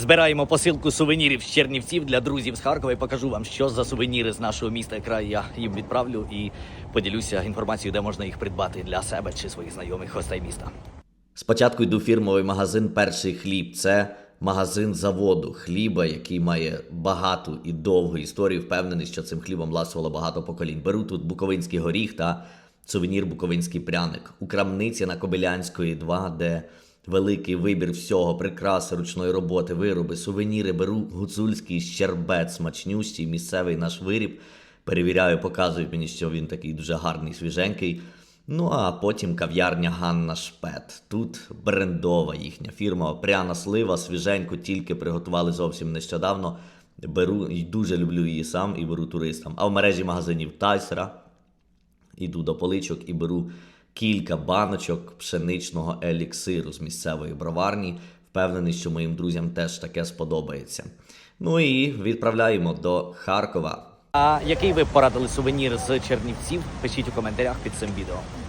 Збираємо посилку сувенірів з Чернівців для друзів з Харкова і покажу вам, що за сувеніри з нашого міста і краю я їм відправлю і поділюся інформацією, де можна їх придбати для себе чи своїх знайомих гостей міста. Спочатку йду фірмовий магазин Перший хліб. Це магазин заводу хліба, який має багату і довгу історію. Впевнений, що цим хлібом ласувало багато поколінь. Беру тут буковинський горіх та сувенір Буковинський пряник. У крамниці на Кобилянської 2, де великий вибір всього, прикраси ручної роботи, вироби, сувеніри. Беру гуцульський щербет, смачнющий, місцевий наш виріб. Перевіряю, показують мені, що він такий дуже гарний, свіженький. Ну а потім кав'ярня Ганна Шпет. Тут брендова їхня фірма, пряна слива, свіженьку, тільки приготували зовсім нещодавно. Беру і дуже люблю її сам і беру туристам. А в мережі магазинів Тайсера іду до поличок і беру кілька баночок пшеничного еліксиру з місцевої броварні. Впевнений, що моїм друзям теж таке сподобається. Ну і відправляємо до Харкова. А який ви порадили сувенір з Чернівців? Пишіть у коментарях під цим відео.